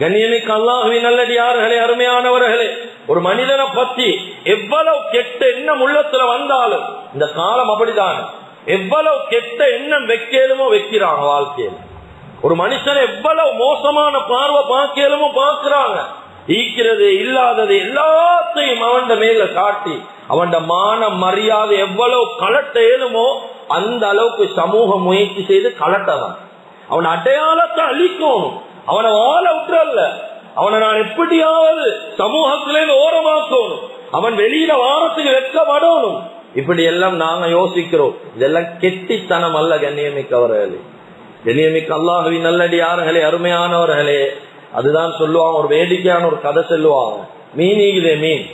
கண்ணியமிக்க அல்லாஹுவின் நல்லடியார்களே அருமையானவர்களே ஒரு மனிதனை பத்தி எவ்வளவு கெட்ட எண்ணம் உள்ளத்துல வந்தாலும் இந்த காலம் அப்படிதான். எவ்வளவு கெட்ட எண்ணம் வைக்கலுமோ வைக்கிறாங்க வாழ்க்கையில். ஒரு மனுஷன் எவ்வளவு மோசமான பார்வை பார்க்கலுமோ பார்க்கிறாங்க. ஈக்கிறது இல்லாதது எல்லாத்தையும் அவன் மேல காட்டி அவன் மான மரியாதை எவ்வளவு கலட்ட ஏழுமோ அந்த அளவுக்கு சமூக முயற்சி செய்து கலட்டதான். அவன் அடையாளத்தை அழிக்கணும். அவனை வாழ விட்டுறல்ல. அவனை நான் எப்படியாவது சமூகத்திலே ஓரமாக்கணும். அவன் வெளியில வாரத்துக்கு வெட்கப்படணும். இப்படி எல்லாம் நாங்க யோசிக்கிறோம். இதெல்லாம் கெட்டித்தனம் அல்ல கண்ணியமிக்கவர்களே கண்ணியமிக்க அல்லாஹவி நல்லடி யார்களே அருமையானவர்களே. அதுதான் சொல்லுவாங்க ஒரு வேடிக்கையான ஒரு கதை சொல்லுவாங்க. மீனிகளே மீன்.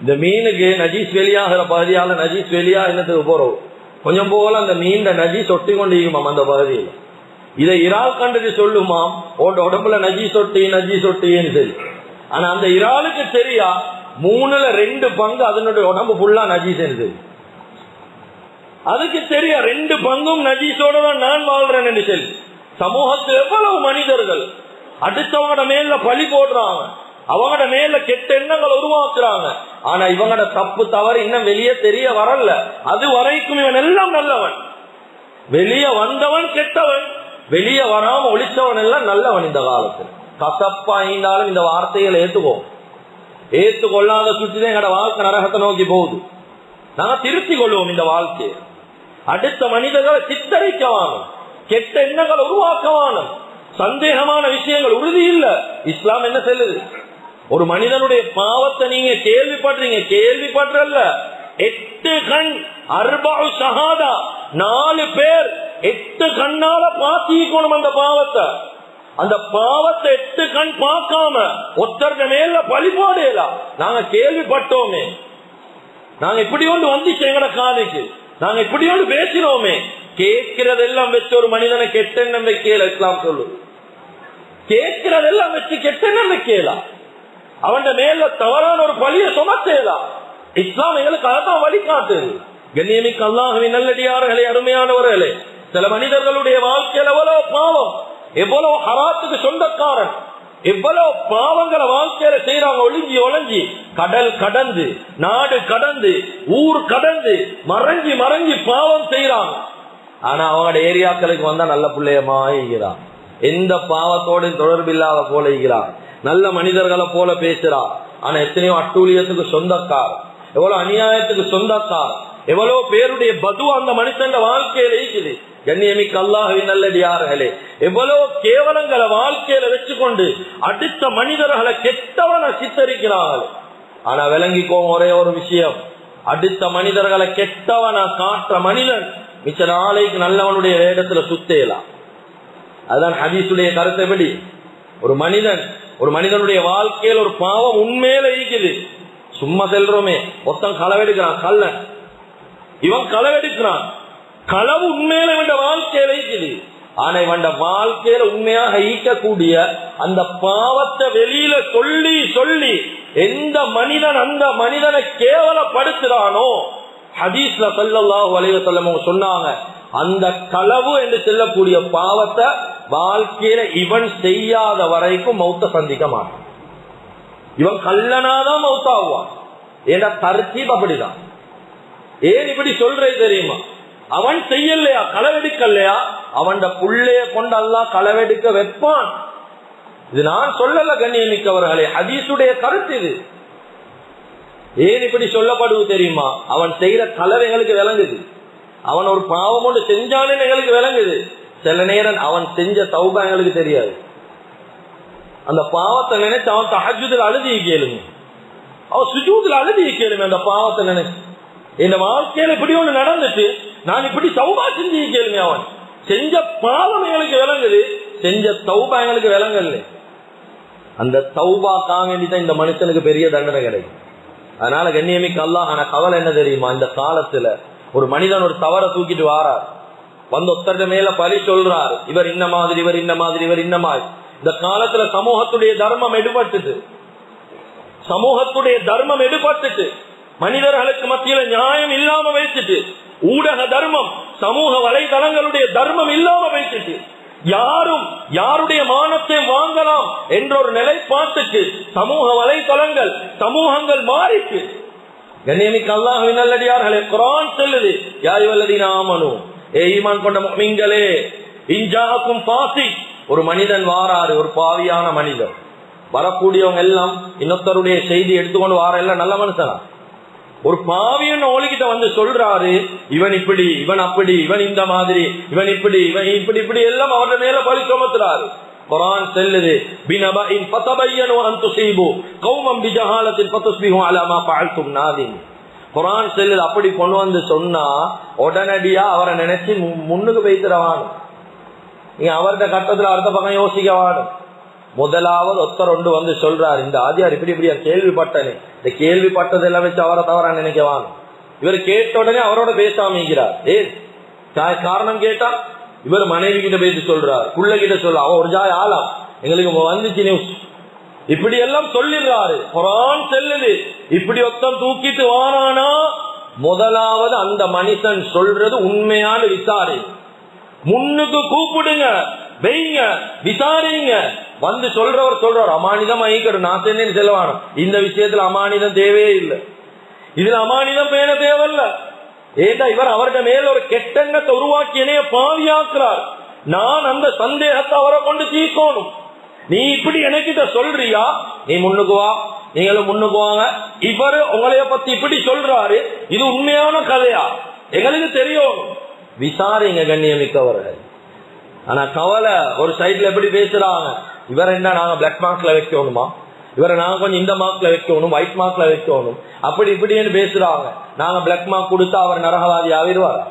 இந்த மீனுக்கு நஜீஸ் வெளியாகிற பகுதியால நஜீஸ் வெளியா என்னத்துக்கு போறோம்? கொஞ்சம் போகல அந்த மீன் நஜீஸ் ஒட்டி கொண்டிருக்குமாம் அந்த பகுதியில். இதை இறால் கண்டது சொல்லுமாம். உன் உடம்புல நஜி சொட்டி நஜி சொட்டின்னு சரி ஆனா அந்த இறாலுக்கு தெரியா? மூணுல ரெண்டு பங்கு அதனுடைய உடம்பு ஃபுல்லா நஜீஸ் தெரியும் அதுக்கு தெரியா? ரெண்டு பங்கும் நஜீஸோட தான் நான் வாழ்றேன்னு சொல்லி. சமூகத்தில் எவ்வளவு மனிதர்கள் அடுத்தவங்களோட மேல பழி போடுறாங்க. அவங்களோட மேல கெட்ட எண்ணங்களை உருவாக்குறாங்க. ஆனா இவங்களோட தப்பு தவறு இன்னும் வெளியே தெரிய வரல. அது வரைக்கும் இவன் எல்லாம் நல்லவன். வெளியே வந்தவன் கெட்டவன். வெளியே வராம ஒழிச்சவன் எல்லாம் நல்லவன் இந்த காலத்துல. கசப்பா இருந்தாலும் இந்த வார்த்தைகளை ஏத்துவோம் ஏத்துக்கொள்ளாத சுற்றிதான் எங்களோட வாழ்க்கை நரகத்தை நோக்கி போகுது. நாங்க திருத்தி கொள்வோம் இந்த வாழ்க்கையை. அடுத்த மனிதர்களை சித்தரிக்கவான கெட்ட எண்ணங்களை உருவாக்கவானும் சந்தேகமான விஷயங்கள் உறுதி இல்ல. இஸ்லாம் என்ன செல்லுது? ஒரு மனிதனுடைய பாவத்தை நீங்க கேள்விப்படுறீங்க கேள்விப்படுறல்ல எட்டு கண் அர்பா சகாதா நாலு பேர் எட்டு கண்ணால பாத்திக்கணும் அந்த பாவத்தை. அந்த பாவத்தை எட்டு கண் பார்க்காம ஒத்தர்க மேல பழி போடலாம் நாங்க கேள்விப்பட்டோமே. நாங்க இப்படி ஒன்று வந்துச்சு எங்கட காலைக்கு நாங்க இப்படி ஒன்று பேசினோமே. கேட்கிறதெல்லாம் வச்சு ஒரு மனிதனை கெட்டெண்ணம் வைக்கல இஸ்லாம் சொல்லு. கேட்கிறதெல்லாம் வச்சு கெட்டெண்ணம் வைக்கலாம் அவன் மேல தவறான ஒரு பழிய சுமத்தேதா இஸ்லாம் எங்களுக்கு அதான் வழிகாட்டுது. கண்ணியமிக்கு அல்லாஹுவின் நல்லடியார்களே அருமையானவர்களே சில மனிதர்களுடைய வாழ்க்கையில் எவ்வளவு பாவம் எவ்வளவு ஹராத்துக்கு சொந்தக்காரன் எவ்வளவு பாவங்களை வாழ்க்கையில செய்யறாங்க ஒளிஞ்சி ஒளிஞ்சி கடல் கடந்து நாடு கடந்து ஊர் கடந்து மறைஞ்சி மறைஞ்சி பாவம் செய்யறாங்க ஆனா அவங்களோட ஏரியாக்களுக்கு வந்தா நல்ல பிள்ளையமாயிருக்கிறா எந்த பாவத்தோடு தொடர்பு இல்லாத போல இருக்கிறான். நல்ல மனிதர்களை போல பேசுறான். ஆனா எத்தனையோ அட்டூழியத்துக்கு சொந்தக்கார் எவ்வளவு அநியாயத்துக்கு சொந்தக்கார் எவ்வளவு பேருடைய பது அந்த மனுஷன் வாழ்க்கையில இருக்குது. கண்ணியமிக்கு அல்லாஹின் நல்லடியார்களே எவ்வளவு கேவலங்களை வாழ்க்கையில வச்சுக்கொண்டு அடுத்த மனிதர்களை கெட்டவனை சித்தரிக்கிறார்கள். ஆனா விளங்கிக்கோங்க ஒரே ஒரு விஷயம். அடுத்த மனிதர்களை கெட்டவனை காட்டுற மனிதன் மிச்ச நாளைக்கு நல்லவனுடைய வேடத்துல சுத்தேலாம். அதுதான் ஹதீசுடைய கருத்தை ஒரு மனிதன் ஒரு மனிதனுடைய வாழ்க்கையில் ஒரு பாவம் உண்மையில இருக்குது. சும்மா செல்றோமே மொத்தம் களவெடுக்கிறான் கல்லன் இவன் களவெடுக்கிறான் களவு உண்மையில இவன் வாழ்க்கையில இருக்குது. ஆனா இவன் வாழ்க்கையில உண்மையாக ஈட்டக்கூடிய அந்த பாவத்தை வெளியில சொல்லி சொல்லி எந்த மனிதன் அந்த மனிதனை கேவலப்படுத்துறானோ ஹதீஸ்ல சொல்லல்லாஹு அலைவசல்லம் சொன்னாங்க அந்த களவு என்று செல்லக்கூடிய பாவத்தை வாழ்க்கையில இவன் செய்யாத வரைக்கும் மௌத்த சந்திக்க மாட்டான். இவன் கல்லனாதான் மௌத்தாகுவான். ஏன்னா தர்த்தீப் அப்படிதான். ஏன் இப்படி சொல்றது தெரியுமா? அவன் செய்யலையா? களவெடுக்கலையா? அவன் புள்ளைய கொண்டு அல்லா களவெடுக்க வைப்பான். இது நான் சொல்லல கண்ணியமிக்கவர்களே. ஹதீசுடைய கருத்து இது. ஏன் இப்படி சொல்லப்படுவது தெரியுமா? அவன் செய்யற கலவை எங்களுக்கு விளங்குது. அவன் ஒரு பாவம் ஒன்று செஞ்சானே எங்களுக்கு விளங்குது. சில நேரம் அவன் செஞ்ச சௌபா எங்களுக்கு தெரியாது. அந்த பாவத்தை நினைச்சு அவன் தஹஜுதில் அழுதி கேளுங்க. அவன் சுஜூதில் அழுதிய கேளுங்க அந்த பாவத்தை நினைச்சு இந்த வாழ்க்கையில இப்படி ஒண்ணு நடந்துச்சு நான் இப்படி சௌபா செஞ்சு கேளுங்க அவன். செஞ்ச பாவம் எங்களுக்கு விளங்குது. செஞ்ச தௌபா எங்களுக்கு விளங்கல அந்த தௌபாக்காக வேண்டிதான் இந்த மனுஷனுக்கு பெரிய தண்டனை கிடைக்கும். அதனால கண்ணியமிக்க அல்லா ஆனா கவலை என்ன தெரியுமா? இந்த காலத்துல ஒரு மனிதன் ஒரு தவற தூக்கிட்டு வாரார். வந்து ஒத்தர மேல பழி சொல்றாரு. இவர் இன்ன மாதிரி இவர் இன்ன மாதிரி இவர் இன்ன மாதிரி. இந்த காலத்துல சமூகத்துடைய தர்மம் எடுபட்டுது. சமூகத்துடைய தர்மம் எடுபட்டுட்டு மனிதர்களுக்கு மத்தியில நியாயம் இல்லாம வைத்துட்டு ஊடக தர்மம் சமூக வலைதளங்களுடைய தர்மம் இல்லாம வைத்துட்டு யாரும் யாருடைய மானத்தை வாங்கலாம் என்ற ஒரு நிலைப்பாட்டுக்கு சமூக வலைத்தளங்கள் சமூகங்கள் மாறிட்டு. கண்ணியமிக்கு அல்லாஹுவின் நல்லடியார்களே குரான் சொல்லுது யாயுவல்லதீன ஆமனு ஏ ஈமான் கொண்ட மீங்களே இன்ஜாக்கும் பாசி ஒரு மனிதன் வாராரு ஒரு பாவியான மனிதன் வரக்கூடியவங்க எல்லாம் இன்னொருத்தருடைய செய்தி எடுத்துக்கொண்டு வார எல்லாம் நல்ல மனுஷனா? ஒரு பாவியன் ஓலிக்கிட்ட வந்து சொல்றாரு இவன் இப்படி இவன் அப்படி இவன் இந்த மாதிரி இவன் இப்படி இவன் இப்படி இப்படி எல்லாம் அவர மேல பழி சுமத்துறாரு. குரான் செல்லுது பினபஇன் ஃபதபையனு அந்த துஸீபு கௌமம் பிஜஹாலத்தின் ஃபதுஸ்பிஹு அலா பாழ்த்தும் நாதின். குரான் செல்லுது அப்படி கொண்டு வந்து சொன்னா உடனடியா அவரை நினைச்சு முன்னுக்கு வைத்திரவான் நீ அவர்கிட்ட கட்டத்துல அடுத்த பக்கம் யோசிக்க வாடும் முதலாவது ஒத்தர் ஒன்று வந்து சொல்றாரு. இந்த ஆதியார் இப்படி இப்படியா கேள்விப்பட்டனே. இந்த கேள்விப்பட்டதெல்லாம் வச்சு அவரை தவறா நினைக்கவான். இவர் கேட்ட உடனே அவரோட பேசாமிக்கிறார் ஏ காரணம் கேட்டா? இவர் மனைவி கிட்ட பேசி சொல்றார். புள்ள கிட்ட சொல்ல அவன் ஒரு ஜாய் ஆளாம் எங்களுக்கு வந்துச்சு நியூஸ் இப்படி எல்லாம் சொல்லிடுறாரு. குரான் செல்லுது. இப்படி ஒத்தம் தூக்கிட்டு வாரானா முதலாவது அந்த மனுஷன் சொல்றது உண்மையான விசாரி. முன்னுக்கு கூப்பிடுங்க. வெய்ங்க விசாரிங்க. வந்து சொல்றவர் சொல்றார் அமானிதம் ஐக்கணும் நான் சென்னேன்னு செல்லவானோ இந்த விஷயத்துல அமானிதம் தேவையே இல்லை. இதுல அமானிதம் பேண தேவையில்ல. ஏதா இவர் அவருடைய மேல ஒரு கெட்டங்கத்தை உருவாக்கி என்னைய பாவியாக்குறார்? நான் அந்த சந்தேகத்தை அவரை கொண்டு தீர்க்கணும். நீ இப்படி எனக்கிட்ட சொல்றியா? நீ முன்னுக்கு வா. நீங்களும் முன்னுக்கு வாங்க. இவர் உங்களைய பத்தி இப்படி சொல்றாரு. இது உண்மையான கதையா? எங்களுக்கு தெரியும். விசாரிங்க கண்ணியமிக்கவர்கள். ஆனா கவலை ஒரு சைட்ல எப்படி பேசுறாங்க? இவரை என்ன நாங்க பிளாக் மார்க்ல வைக்கணுமா? இவரை நாங்க கொஞ்சம் இந்த மார்க்ல வைக்கணும் ஒயிட் மார்க்ல வைக்கணும். அப்படி இப்படின்னு பேசுறாங்க. நாங்க பிளாக் மார்க் கொடுத்தா அவர் நரகவாதி ஆகிடுவாரா?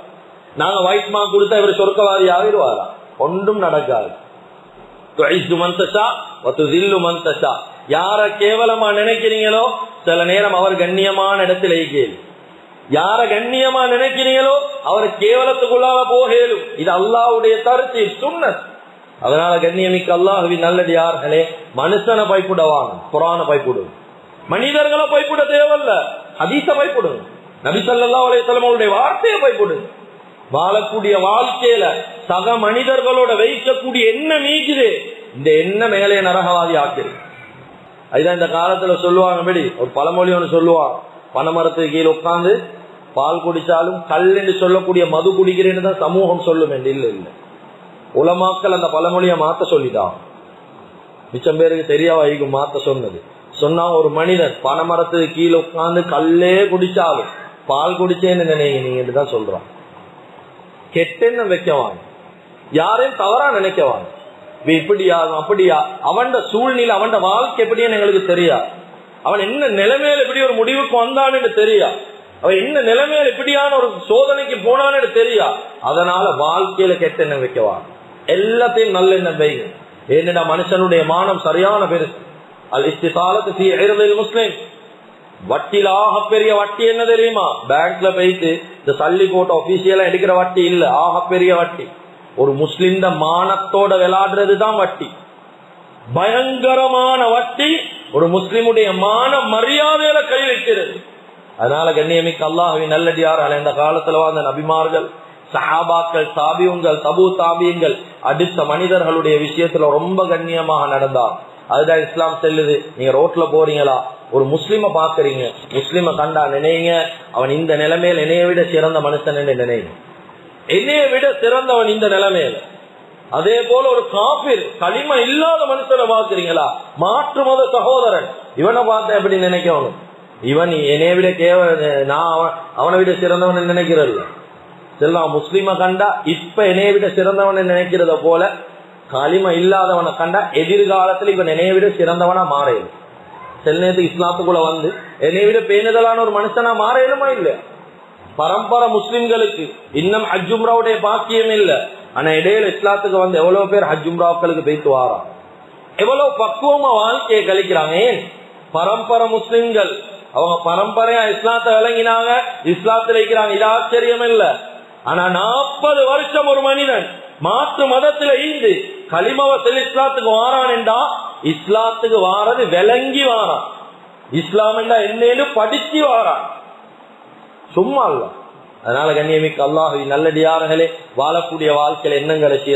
நாங்க ஒயிட் மார்க் கொடுத்தா இவர் சொர்க்கவாதி ஆகிடுவாரா? ஒன்றும் நடக்காது. மந்தசா யார கேவலமா நினைக்கிறீங்களோ சில நேரம் அவர் கண்ணியமான இடத்துல கேள்வி யார கண்ணியமா நினைக்கிறீங்களோ அவர் கேவலத்துக்குள்ளால போகலும். இது அல்லாவுடைய தருத்தி சுண்ண அதனால கண்ணியமிக்க அல்லாஹவி நல்லது யார்களே மனுஷனை பைப்புடவாங்க புறான பைப்புடும் மனிதர்களை பைப்புட தேவையில்ல ஹதீச பயப்படுங்க நபிசல்லா ஸல்லல்லாஹு வார்த்தையை பயப்படுங்க வாழக்கூடிய வாழ்க்கையில சக மனிதர்களோட வைக்கக்கூடிய என்ன மீக்குது இந்த என்ன மேலே நரகவாதி ஆக்குது அதுதான் இந்த காலத்துல சொல்லுவாங்க படி ஒரு பழமொழி ஒன்று சொல்லுவாங்க பனைமரத்துக்கு கீழே உட்காந்து பால் குடிச்சாலும் கல் என்று சொல்லக்கூடிய மது குடிக்கிறேன்னு தான் சமூகம் சொல்லும். என்று இல்ல இல்லை. உலமாக்கள் அந்த பழமொழியை மாத்த சொல்லிட்டான் மிச்சம் பேருக்கு தெரியா வைக்கும் மாத்த சொன்னது. சொன்னா ஒரு மனிதன் பனைமரத்துக்கு கீழே உட்காந்து கல்லே குடிச்சாலும் பால் குடிச்சேன்னு நினைங்க நீங்க தான் சொல்றான். கெட்டெண்ண வைக்கவாங்க யாரையும் தவறா நினைக்கவாங்க இவன் இப்படியா அப்படியா அவன் சூழ்நிலை அவன் வாழ்க்கை எப்படின்னு எங்களுக்கு தெரியா? அவன் என்ன நிலைமையில எப்படி ஒரு முடிவுக்கு வந்தான்னு தெரியா? அவன் என்ன நிலைமையில இப்படியான ஒரு சோதனைக்கு போனான்னு தெரியா. அதனால வாழ்க்கையில கெட்ட எண்ணம் வைக்கவா? எல்லாத்தையும் நல்ல எண்ணம் வைங்க ஏன்னா மனுஷனுடைய மானம் சரியான பெருசு அது இஸ்திசாலத்து முஸ்லிம். வட்டியில ஆக பெரிய வட்டி என்ன தெரியுமா? பேங்க்ல போயிட்டு இந்த சல்லி போட்ட ஒபிஷியலா எடுக்கிற வட்டி இல்ல. ஆக பெரிய வட்டி. ஒரு முஸ்லிம் மானத்தோட விளையாடுறது தான் வட்டி. பயங்கரமான வட்டி. ஒரு முஸ்லிமுடைய மான மரியாதையில கை வைக்கிறது அதனால கண்ணியமிக்க அல்லாஹுவின் நல்லடியார்கள் இந்த காலத்துல வாழ்ந்த நபிமார்கள் சஹாபாக்கள் சாபியுங்கள் தபு தாபியங்கள் அடுத்த மனிதர்களுடைய விஷயத்துல ரொம்ப கண்ணியமாக நடந்தார். அதுதான் இஸ்லாம் செல்லுது. நீங்க ரோட்ல போறீங்களா? ஒரு முஸ்லிம பாக்குறீங்க முஸ்லிம கண்டா நினைங்க. அவன் இந்த நிலைமையில என்னைய விட சிறந்த மனுஷன் என்று நினைங்க. என்னைய விட சிறந்தவன் இந்த நிலைமையில. அதே போல ஒரு காபிர் களிம இல்லாத மனுஷனை பாக்குறீங்களா மாற்று மத சகோதரன். இவனை பார்த்த எப்படி நினைக்கணும்? இவன் என்னைய விட கேவ நான் அவன் அவனை விட சிறந்தவன் நினைக்கிறது. செல்லாம் முஸ்லீமை கண்டா இப்ப என்னைய விட சிறந்தவன் நினைக்கிறத போல களிம இல்லாதவனை கண்டா எதிர்காலத்துல இவன் என்னைய விட சிறந்தவனா மாறையும் சில நேரத்துக்கு இஸ்லாத்துக்குள்ள வந்து என்னை விட பேணுதலான ஒரு மனுஷனா மாறையிலுமா இல்ல பரம்பரை முஸ்லிம்களுக்கு இன்னும் ஹஜ்ஜும்ராவுடைய பாக்கியம் இல்ல. ஆனா இடையில இஸ்லாத்துக்கு வந்து எவ்வளவு பேர் ஹஜ்ஜும்ராக்களுக்கு போயிட்டு வாரான்? எவ்வளவு பக்குவமா வாழ்க்கையை கழிக்கிறாங்க ஏன்? பரம்பரை முஸ்லிம்கள் அவங்க பரம்பரையா இஸ்லாத்தை விளங்கினாங்க இஸ்லாத்துல இருக்கிறாங்க. இது ஆச்சரியம் இல்ல. ஆனா நாற்பது வருஷம் ஒரு மனிதன் மாற்று மதத்துல ஈந்து களிமவத்தில் இஸ்லாத்துக்கு வாரான் என்றா இஸ்லாத்துக்கு வாரது விளங்கி வாரான். இஸ்லாம் என்றா என்னன்னு படிச்சு வாரான். சும்மா இல்ல. அதனால கண்ணியமிக்கு அல்லாஹி நல்லடியார்களே வாழக்கூடிய வாழ்க்கையில எண்ணங்களை